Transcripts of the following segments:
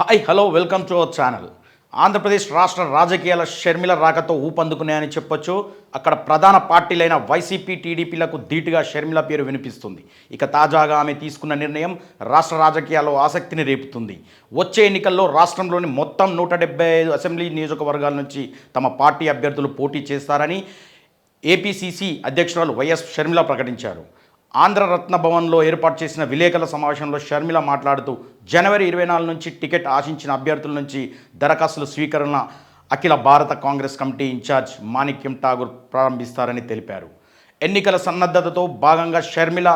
Hi hello welcome to our channel Andhra Pradesh రాష్ట్ర రాజకీయాల షర్మిల రాకతో ఊపందుకున్నాయని చెప్పొచ్చు. అక్కడ ప్రధాన పార్టీలైన వైసీపీ టీడీపీలకు ధీటుగా షర్మిల పేరు వినిపిస్తుంది. ఇక తాజాగా ఆమె తీసుకున్న నిర్ణయం రాష్ట్ర రాజకీయాల్లో ఆసక్తిని రేపుతుంది. వచ్చే ఎన్నికల్లో రాష్ట్రంలోని మొత్తం నూట డెబ్బై ఐదు అసెంబ్లీ నియోజకవర్గాల నుంచి తమ పార్టీ అభ్యర్థులు పోటీ చేస్తారని ఏపీసీసీ అధ్యక్షురాలు వైఎస్ షర్మిల ప్రకటించారు. ఆంధ్రరత్న భవన్లో ఏర్పాటు చేసిన విలేకరుల సమావేశంలో షర్మిల మాట్లాడుతూ జనవరి ఇరవై నాలుగు నుంచి టికెట్ ఆశించిన అభ్యర్థుల నుంచి దరఖాస్తుల స్వీకరణ అఖిల భారత కాంగ్రెస్ కమిటీ ఇన్ఛార్జ్ మాణిక్యం ఠాగూర్ ప్రారంభిస్తారని తెలిపారు. ఎన్నికల సన్నద్ధతతో భాగంగా షర్మిల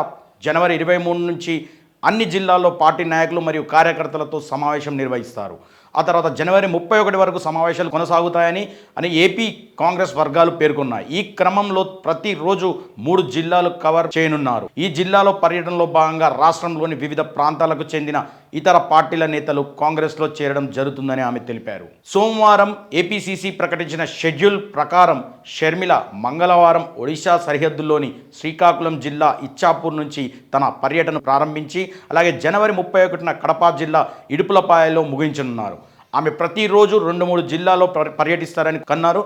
జనవరి ఇరవై మూడు నుంచి అన్ని జిల్లాల్లో పార్టీ నాయకులు మరియు కార్యకర్తలతో సమావేశం నిర్వహిస్తారు. ఆ తర్వాత జనవరి ముప్పై ఒకటి వరకు సమావేశాలు కొనసాగుతాయని అని ఏపీ కాంగ్రెస్ వర్గాలు పేర్కొన్నాయి. ఈ క్రమంలో ప్రతిరోజు మూడు జిల్లాలు కవర్ చేయనున్నారు. ఈ జిల్లాలో పర్యటనలో భాగంగా రాష్ట్రంలోని వివిధ ప్రాంతాలకు చెందిన ఇతర పార్టీల నేతలు కాంగ్రెస్లో చేరడం జరుగుతుందని ఆమె తెలిపారు. సోమవారం ఏపీసీసీ ప్రకటించిన షెడ్యూల్ ప్రకారం షర్మిల మంగళవారం ఒడిశా సరిహద్దుల్లోని శ్రీకాకుళం జిల్లా ఇచ్చాపూర్ నుంచి తన పర్యటన ప్రారంభించి అలాగే జనవరి ముప్పై ఒకటిన కడప జిల్లా ఇడుపులపాయలో ముగించనున్నారు. ఆమె ప్రతిరోజు రెండు మూడు జిల్లాలో పర్యటిస్తారని కన్నారు.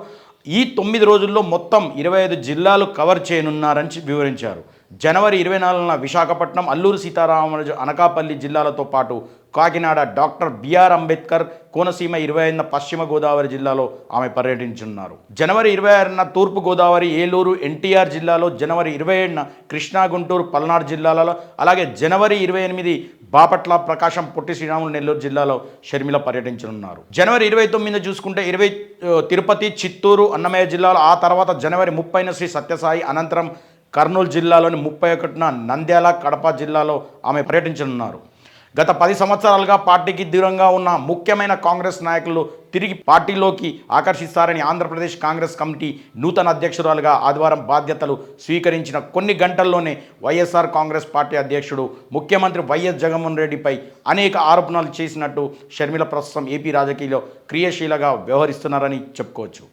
ఈ తొమ్మిది రోజుల్లో మొత్తం ఇరవై ఐదు జిల్లాలు కవర్ చేయనున్నారని వివరించారు. జనవరి ఇరవై నాలుగున విశాఖపట్నం అల్లూరు సీతారామరాజు అనకాపల్లి జిల్లాలతో పాటు Kakinada doctor B R Ambedkar Konaseema ఇరవై ఐదున పశ్చిమ గోదావరి జిల్లాలో ఆమె పర్యటించనున్నారు జనవరి ఇరవై ఆరున తూర్పు గోదావరి ఏలూరు ఎన్టీఆర్ జిల్లాలో జనవరి ఇరవై ఏడున కృష్ణా గుంటూరు పల్నాడు జిల్లాలలో అలాగే జనవరి ఇరవై ఎనిమిది బాపట్ల ప్రకాశం పొట్టి శ్రీరాములు నెల్లూరు జిల్లాలో షర్మిల పర్యటించనున్నారు. జనవరి ఇరవై తొమ్మిది చూసుకుంటే ఇరవై తిరుపతి చిత్తూరు అన్నమయ్య జిల్లాలో ఆ తర్వాత జనవరి ముప్పైన శ్రీ సత్యసాయి అనంతరం కర్నూలు జిల్లాలోని ముప్పై ఒకటిన నంద్యాల కడప జిల్లాలో ఆమె పర్యటించనున్నారు. గత పది సంవత్సరాలుగా పార్టీకి దూరంగా ఉన్న ముఖ్యమైన కాంగ్రెస్ నాయకులు తిరిగి పార్టీలోకి ఆకర్షిస్తారని ఆంధ్రప్రదేశ్ కాంగ్రెస్ కమిటీ నూతన అధ్యక్షురాలుగా ఆదివారం బాధ్యతలు స్వీకరించిన కొన్ని గంటల్లోనే వైఎస్ఆర్ కాంగ్రెస్ పార్టీ అధ్యక్షుడు ముఖ్యమంత్రి వైఎస్ జగన్మోహన్ రెడ్డిపై అనేక ఆరోపణలు చేసినట్టు షర్మిల ప్రస్తుతం ఏపీ రాజకీయాల్లో క్రియాశీలగా వ్యవహరిస్తున్నారని చెప్పుకోవచ్చు.